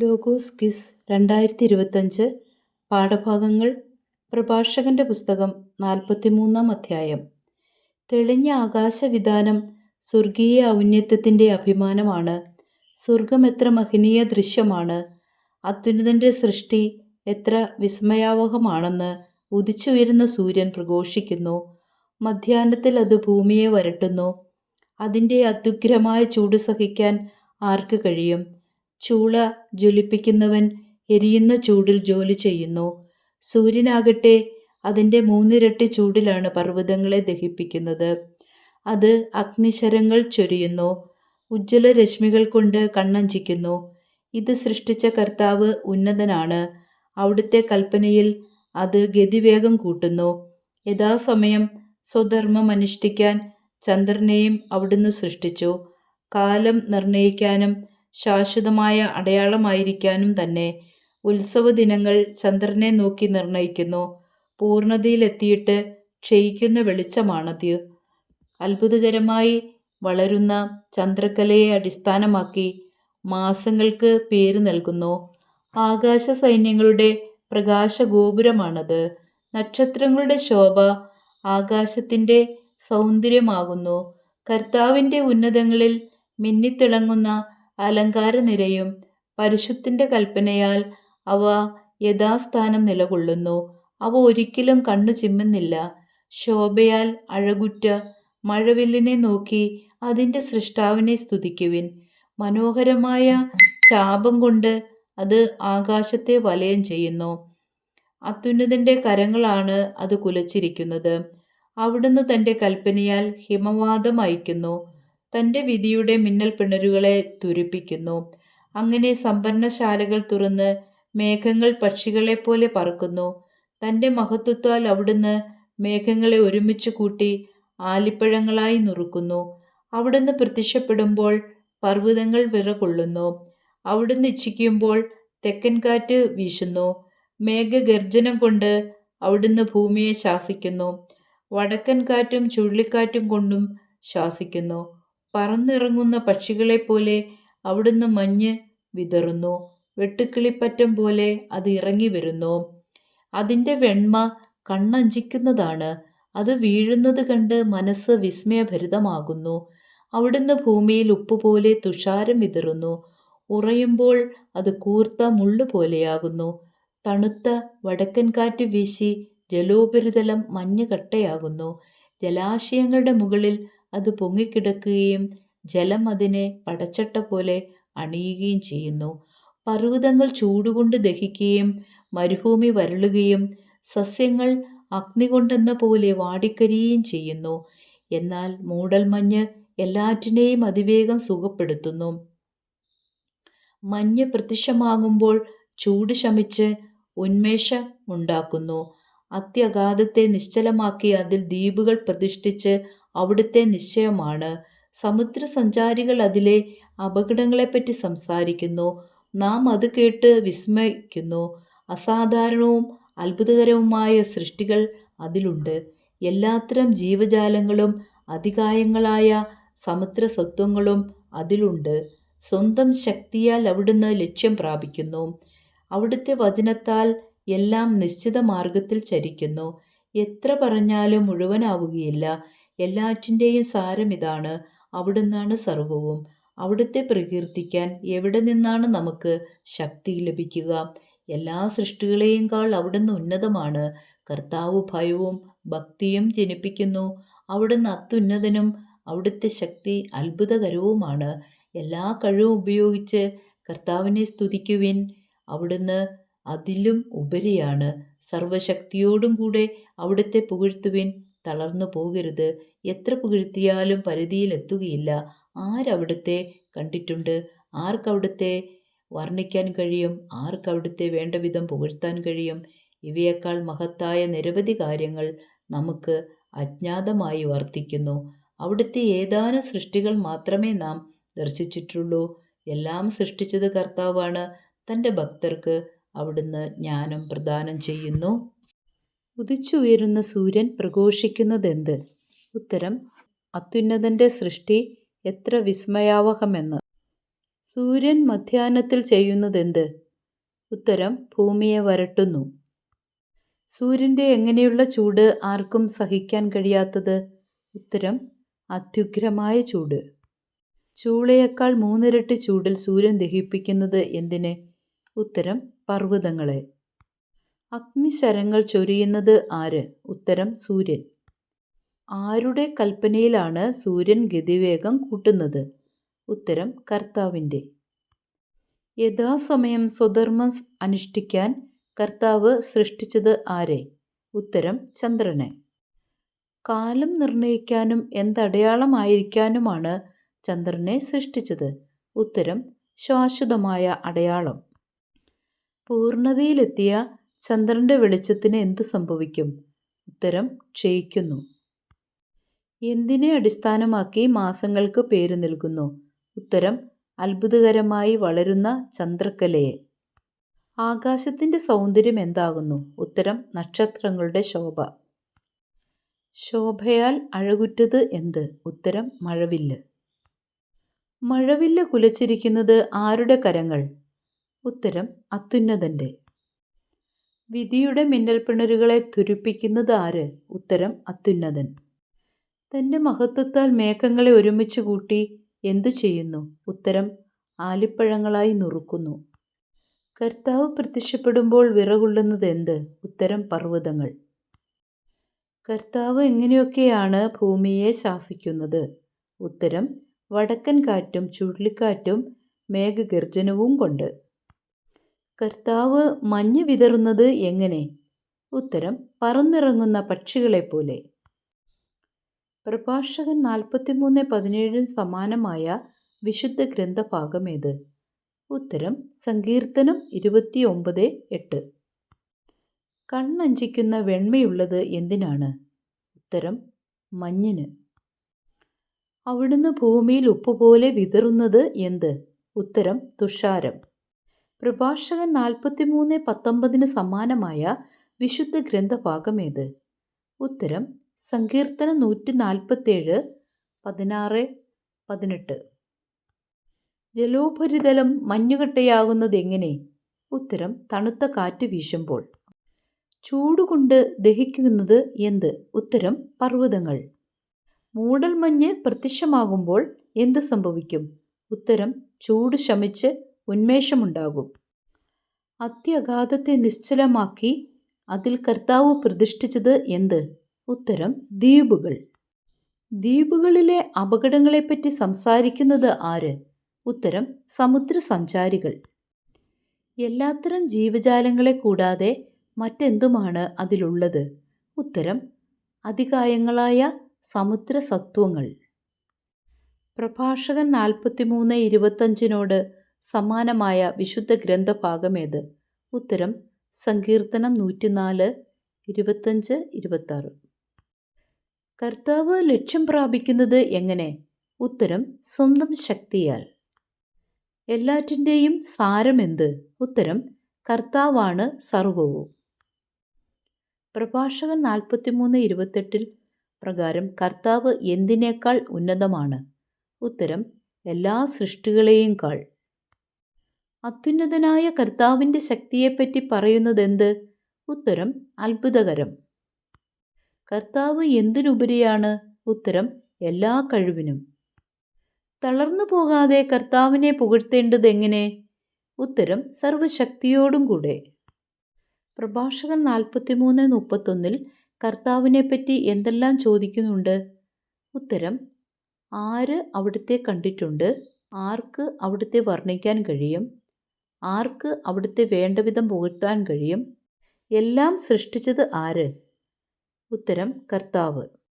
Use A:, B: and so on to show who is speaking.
A: Logos quiz രണ്ടായിരത്തി ഇരുപത്തഞ്ച് പാഠഭാഗങ്ങൾ പ്രഭാഷകന്റെ പുസ്തകം നാൽപ്പത്തിമൂന്നാം അധ്യായം. തെളിഞ്ഞ ആകാശവിധാനം സ്വർഗീയ ഔന്നത്യത്തിന്റെ അഭിമാനമാണ്. സ്വർഗം എത്ര മഹനീയ ദൃശ്യമാണ്. അത്യുന്നതന്റെ സൃഷ്ടി എത്ര വിസ്മയാവഹമാണെന്ന് ഉദിച്ചുയരുന്ന സൂര്യൻ പ്രഘോഷിക്കുന്നു. മധ്യാഹ്നത്തിൽ അത് ഭൂമിയെ വരട്ടുന്നു. അതിന്റെ അത്യുഗ്രമായ ചൂട് സഹിക്കാൻ ആർക്ക് കഴിയും? ചൂള ജ്വലിപ്പിക്കുന്നവൻ എരിയുന്ന ചൂടിൽ ജോലി ചെയ്യുന്നു. സൂര്യനാകട്ടെ അതിന്റെ മൂന്നിരട്ടി ചൂടിലാണ് പർവതങ്ങളെ ദഹിപ്പിക്കുന്നത്. അത് അഗ്നിശരങ്ങൾ ചൊരിയുന്നു. ഉജ്ജ്വല രശ്മികൾ കൊണ്ട് കണ്ണഞ്ചിക്കുന്നു. ഇത് സൃഷ്ടിച്ച കർത്താവ് ഉന്നതനാണ്. അവിടുത്തെ കൽപ്പനയിൽ അത് ഗതിവേഗം കൂട്ടുന്നു. യഥാസമയം സ്വധർമ്മം അനുഷ്ഠിക്കാൻ ചന്ദ്രനെയും അവിടുന്ന് സൃഷ്ടിച്ചു. കാലം നിർണയിക്കാനും ശാശ്വതമായ അടയാളമായിരിക്കാനും തന്നെ ഉത്സവ ദിനങ്ങൾ ചന്ദ്രനെ നോക്കി നിർണയിക്കുന്നു. പൂർണതയിലെത്തിയിട്ട് ക്ഷയിക്കുന്ന വെളിച്ചമാണത് അത്ഭുതകരമായി വളരുന്ന ചന്ദ്രകലയെ അടിസ്ഥാനമാക്കി മാസങ്ങൾക്ക് പേര് നൽകുന്നു. ആകാശ സൈന്യങ്ങളുടെ പ്രകാശഗോപുരമാണത്. നക്ഷത്രങ്ങളുടെ ശോഭ ആകാശത്തിന്റെ സൗന്ദര്യമാകുന്നു. കർത്താവിന്റെ ഉന്നതങ്ങളിൽ മിന്നിത്തിളങ്ങുന്ന അലങ്കാരനിരയും പരിശുദ്ധിന്റെ കൽപ്പനയാൽ അവ യഥാസ്ഥാനം നിലകൊള്ളുന്നു. അവ ഒരിക്കലും കണ്ണു ചിമ്മുന്നില്ല. ശോഭയാൽ അഴകുറ്റ മഴവില്ലിനെ നോക്കി അതിന്റെ സൃഷ്ടാവിനെ സ്തുതിക്കുവിൻ. മനോഹരമായ ചാപം കൊണ്ട് അത് ആകാശത്തെ വലയം ചെയ്യുന്നു. അത്യുന്നതിന്റെ കരങ്ങളാണ് അത് കുലച്ചിരിക്കുന്നത്. അവിടുന്ന് തന്റെ കൽപ്പനയാൽ ഹിമവാദം അയക്കുന്നു തന്റെ വിധിയുടെ മിന്നൽ പിണരുകളെ തുരിപ്പിക്കുന്നു. അങ്ങനെ സംഭരണശാലകൾ തുറന്ന് മേഘങ്ങൾ പക്ഷികളെ പോലെ പറക്കുന്നു. തന്റെ മഹത്വത്താൽ അവിടുന്ന് മേഘങ്ങളെ ഒരുമിച്ച് കൂട്ടി ആലിപ്പഴങ്ങളായി നുറുക്കുന്നു. അവിടുന്ന് പ്രത്യക്ഷപ്പെടുമ്പോൾ പർവതങ്ങൾ വിറകൊള്ളുന്നു. അവിടുന്ന് ഇച്ഛിക്കുമ്പോൾ തെക്കൻ കാറ്റ് വീശുന്നു. മേഘഗർജനം കൊണ്ട് അവിടുന്ന് ഭൂമിയെ ശാസിക്കുന്നു. വടക്കൻ കാറ്റും ചുഴലിക്കാറ്റും കൊണ്ടും ശ്വാസിക്കുന്നു പറന്നിറങ്ങുന്ന പക്ഷികളെപ്പോലെ അവിടുന്ന് മഞ്ഞ് വിതറുന്നു. വെട്ടുക്കിളിപ്പറ്റം പോലെ അത് ഇറങ്ങി വരുന്നു. അതിന്റെ വെണ്മ കണ്ണഞ്ചിക്കുന്നതാണ്. അത് വീഴുന്നത് കണ്ട് മനസ്സ് വിസ്മയഭരിതമാകുന്നു. അവിടുന്ന് ഭൂമിയിൽ ഉപ്പ് പോലെ തുഷാരം വിതറുന്നു. ഉറയുമ്പോൾ അത് കൂർത്ത മുള്ളു പോലെയാകുന്നു. തണുത്ത വടക്കൻ കാറ്റ് വീശി ജലോപരിതലം മഞ്ഞുകട്ടയാകുന്നു. ജലാശയങ്ങളുടെ മുകളിൽ അത് പൊങ്ങിക്കിടക്കുകയും ജലം അതിനെ പടച്ചട്ട പോലെ അണിയുകയും ചെയ്യുന്നു. പർവതങ്ങൾ ചൂടുകൊണ്ട് ദഹിക്കുകയും മരുഭൂമി വരളുകയും സസ്യങ്ങൾ അഗ്നി കൊണ്ടെന്ന പോലെ വാടിക്കരിയുകയും ചെയ്യുന്നു. എന്നാൽ മൂടൽമഞ്ഞ് എല്ലാറ്റിനെയും അതിവേഗം സുഖപ്പെടുത്തുന്നു. മഞ്ഞ് പ്രത്യക്ഷമാകുമ്പോൾ ചൂട് ശമിച്ച് ഉന്മേഷം ഉണ്ടാക്കുന്നു. അത്യഗാധത്തെ നിശ്ചലമാക്കി അതിൽ ദ്വീപുകൾ പ്രതിഷ്ഠിച്ച് അവിടുത്തെ നിശ്ചയമാണ്. സമുദ്രസഞ്ചാരികൾ അതിലെ അപകടങ്ങളെപ്പറ്റി സംസാരിക്കുന്നു. നാം അത് കേട്ട് വിസ്മയിക്കുന്നു. അസാധാരണവും അത്ഭുതകരവുമായ സൃഷ്ടികൾ അതിലുണ്ട്. എല്ലാത്തരം ജീവജാലങ്ങളും അതികായങ്ങളായ സമുദ്ര സ്വത്വങ്ങളും അതിലുണ്ട്. സ്വന്തം ശക്തിയാൽ അവിടുന്ന് ലക്ഷ്യം പ്രാപിക്കുന്നു. അവിടുത്തെ വചനത്താൽ എല്ലാം നിശ്ചിത മാർഗത്തിൽ ചരിക്കുന്നു. എത്ര പറഞ്ഞാലും മുഴുവനാവുകയില്ല. എല്ലാറ്റിന്റെയും സാരം ഇതാണ്. അവിടുന്നാണ് സർവവും അവിടുത്തെ പ്രകീർത്തിക്കാൻ എവിടെ നിന്നാണ് നമുക്ക് ശക്തി ലഭിക്കുക? എല്ലാ സൃഷ്ടികളെയുംകാൾ അവിടുന്ന് ഉന്നതമാണ്. കർത്താവ് ഭയവും ഭക്തിയും ജനിപ്പിക്കുന്നു. അവിടുന്ന് അത്യുന്നതനും അവിടുത്തെ ശക്തി അത്ഭുതകരവുമാണ്. എല്ലാ കഴിവും ഉപയോഗിച്ച് കർത്താവിനെ സ്തുതിക്കുവിൻ. അവിടുന്ന് അതിലും ഉപരിയാണ്. സർവശക്തിയോടും കൂടെ അവിടുത്തെ പുകഴ്ത്തുവിൻ. തളർന്നു പോകരുത്. എത്ര പുകഴ്ത്തിയാലും പരിധിയിലെത്തുകയില്ല. ആരവിടുത്തെ കണ്ടിട്ടുണ്ട്? ആർക്കവിടുത്തെ വർണിക്കാൻ കഴിയും? ആർക്കവിടുത്തെ വേണ്ട വിധം പുകഴ്ത്താൻ കഴിയും? ഇവയേക്കാൾ മഹത്തായ നിരവധി കാര്യങ്ങൾ നമുക്ക് അജ്ഞാതമായി വർത്തിക്കുന്നു. അവിടുത്തെ ഏതാനും സൃഷ്ടികൾ മാത്രമേ നാം ദർശിച്ചിട്ടുള്ളൂ. എല്ലാം സൃഷ്ടിച്ചത് കർത്താവാണ്. തന്റെ ഭക്തർക്ക് അവിടുന്ന് ജ്ഞാനം പ്രദാനം ചെയ്യുന്നു. ഉദിച്ചുയരുന്ന സൂര്യൻ പ്രഘോഷിക്കുന്നതെന്ത്? ഉത്തരം അത്യുന്നതന്റെ സൃഷ്ടി എത്ര വിസ്മയാവഹമെന്ന്. സൂര്യൻ മധ്യാഹ്നത്തിൽ ചെയ്യുന്നതെന്ത്? ഉത്തരം ഭൂമിയെ വരട്ടുന്നു. സൂര്യന്റെ എങ്ങനെയുള്ള ചൂട് ആർക്കും സഹിക്കാൻ കഴിയാത്തത്? ഉത്തരം അത്യുഗ്രമായ ചൂട്. ചൂളയേക്കാൾ മൂന്നിരട്ടി ചൂടിൽ സൂര്യൻ ദഹിപ്പിക്കുന്നത് എന്തിന്? ഉത്തരം പർവതങ്ങളെ. അഗ്നിശരങ്ങൾ ചൊരിയുന്നത് ആര്? ഉത്തരം സൂര്യൻ. ആരുടെ കൽപ്പനയിലാണ് സൂര്യൻ ഗതിവേഗം കൂട്ടുന്നത്? ഉത്തരം കർത്താവിന്റെ. യഥാസമയം സ്വധർമ്മം അനുഷ്ഠിക്കാൻ കർത്താവ് സൃഷ്ടിച്ചത് ആരെ? ഉത്തരം ചന്ദ്രനെ. കാലം നിർണയിക്കാനും എന്തടയാളമായിരിക്കാനുമാണ് ചന്ദ്രനെ സൃഷ്ടിച്ചത്. ഉത്തരം ശാശ്വതമായ അടയാളം. പൂർണതയിലെത്തിയ ചന്ദ്രന്റെ വെളിച്ചത്തിന് എന്ത് സംഭവിക്കും? ഉത്തരം ക്ഷയിക്കുന്നു. എന്തിനെ അടിസ്ഥാനമാക്കി മാസങ്ങൾക്ക് പേര് നൽകുന്നു? ഉത്തരം അത്ഭുതകരമായി വളരുന്ന ചന്ദ്രക്കലയെ. ആകാശത്തിന്റെ സൗന്ദര്യം എന്താകുന്നു? ഉത്തരം നക്ഷത്രങ്ങളുടെ ശോഭ. ശോഭയാൽ അഴകുറ്റത് എന്ത്? ഉത്തരം മഴവില്ല്. മഴവില്ല് കുലച്ചിരിക്കുന്നത് ആരുടെ കരങ്ങൾ? ഉത്തരം അത്യുന്നതന്റെ വിധിയുടെ മിന്നൽപ്പിണരുകളെ തുരുപ്പിക്കുന്നത് ആര്? ഉത്തരം അത്യുന്നതൻ. തന്റെ മഹത്വത്താൽ മേഘങ്ങളെ ഒരുമിച്ച് കൂട്ടി എന്തു ചെയ്യുന്നു? ഉത്തരം ആലിപ്പഴങ്ങളായി നുറുക്കുന്നു. കർത്താവ് പ്രത്യക്ഷപ്പെടുമ്പോൾ വിറകൊള്ളുന്നത് എന്ത്? ഉത്തരം പർവതങ്ങൾ. കർത്താവ് എങ്ങനെയൊക്കെയാണ് ഭൂമിയെ ശാസിക്കുന്നത്? ഉത്തരം വടക്കൻ കാറ്റും ചുഴലിക്കാറ്റും മേഘഗർജനവും കൊണ്ട്. കർത്താവ് മഞ്ഞ് വിതറുന്നത് എങ്ങനെ? ഉത്തരം പറന്നിറങ്ങുന്ന പക്ഷികളെപ്പോലെ. പ്രഭാഷകൻ നാൽപ്പത്തിമൂന്ന് പതിനേഴിന് സമാനമായ വിശുദ്ധ ഗ്രന്ഥഭാഗം ഏത്? ഉത്തരം സങ്കീർത്തനം ഇരുപത്തി ഒമ്പത് എട്ട്. കണ്ണഞ്ചിക്കുന്ന വെണ്മയുള്ളത് എന്തിനാണ്? ഉത്തരം മഞ്ഞിന്. അവിടുന്ന് ഭൂമിയിൽ ഉപ്പുപോലെ വിതറുന്നത് എന്ത്? ഉത്തരം തുഷാരം. പ്രഭാഷകൻ നാൽപ്പത്തിമൂന്ന് പത്തൊമ്പതിന് സമാനമായ വിശുദ്ധ ഗ്രന്ഥഭാഗമേത്? ഉത്തരം സങ്കീർത്തനം നൂറ്റി നാൽപ്പത്തേഴ് പതിനാറ് പതിനെട്ട്. ജലോപരിതലം മഞ്ഞുകട്ടയാകുന്നത് എങ്ങനെ ഉത്തരം തണുത്ത കാറ്റ് വീശുമ്പോൾ. ചൂടുകൊണ്ട് ദഹിക്കുന്നത് എന്ത്? ഉത്തരം പർവതങ്ങൾ. മൂടൽമഞ്ഞ് പ്രത്യക്ഷമാകുമ്പോൾ എന്ത് സംഭവിക്കും? ഉത്തരം ചൂട് ശമിച്ച് ഉന്മേഷമുണ്ടാകും. അത്യഗാധത്തെ നിശ്ചലമാക്കി അതിൽ കർത്താവ് പ്രതിഷ്ഠിച്ചത് എന്ത്? ഉത്തരം ദ്വീപുകൾ. ദ്വീപുകളിലെ അപകടങ്ങളെപ്പറ്റി സംസാരിക്കുന്നത് ആര്? ഉത്തരം സമുദ്രസഞ്ചാരികൾ. എല്ലാത്തരം ജീവജാലങ്ങളെ കൂടാതെ മറ്റെന്തുമാണ് അതിലുള്ളത്? ഉത്തരം അതികായങ്ങളായ സമുദ്രസത്വങ്ങൾ. പ്രഭാഷകൻ നാൽപ്പത്തിമൂന്ന് ഇരുപത്തഞ്ചിനോട് സമാനമായ വിശുദ്ധ ഗ്രന്ഥഭാഗമേത്? ഉത്തരം സങ്കീർത്തനം നൂറ്റിനാല് ഇരുപത്തഞ്ച് ഇരുപത്താറ്. കർത്താവ് ലക്ഷ്യം പ്രാപിക്കുന്നത് എങ്ങനെ? ഉത്തരം സ്വന്തം ശക്തിയാൽ. എല്ലാറ്റിന്റെയും സാരമെന്ത് ഉത്തരം കർത്താവാണ് സർവവും പ്രഭാഷകൻ നാൽപ്പത്തിമൂന്ന് ഇരുപത്തെട്ടിൽ പ്രകാരം കർത്താവ് എന്തിനേക്കാൾ ഉന്നതമാണ്? ഉത്തരം എല്ലാ സൃഷ്ടികളെയും കാൾ. അത്യുന്നതനായ കർത്താവിന്റെ ശക്തിയെപ്പറ്റി പറയുന്നതെന്ത്? ഉത്തരം അത്ഭുതകരം. കർത്താവ് എന്തിനുപരിയാണ്? ഉത്തരം എല്ലാ കഴിവിനും. തളർന്നു പോകാതെ കർത്താവിനെ പുകഴ്ത്തേണ്ടത് എങ്ങനെ? ഉത്തരം സർവശക്തിയോടും കൂടെ. പ്രഭാഷകൻ നാൽപ്പത്തിമൂന്ന് മുപ്പത്തൊന്നിൽ കർത്താവിനെപ്പറ്റി എന്തെല്ലാം ചോദിക്കുന്നുണ്ട്? ഉത്തരം ആര് അവിടുത്തെ കണ്ടിട്ടുണ്ട്? ആർക്ക് അവിടുത്തെ വർണിക്കാൻ കഴിയും? ആർക്ക് അവിടുത്തെ വേണ്ടവിധം പുകഴ്ത്താൻ കഴിയും? എല്ലാം സൃഷ്ടിച്ചത് ആര്? ഉത്തരം കർത്താവ്.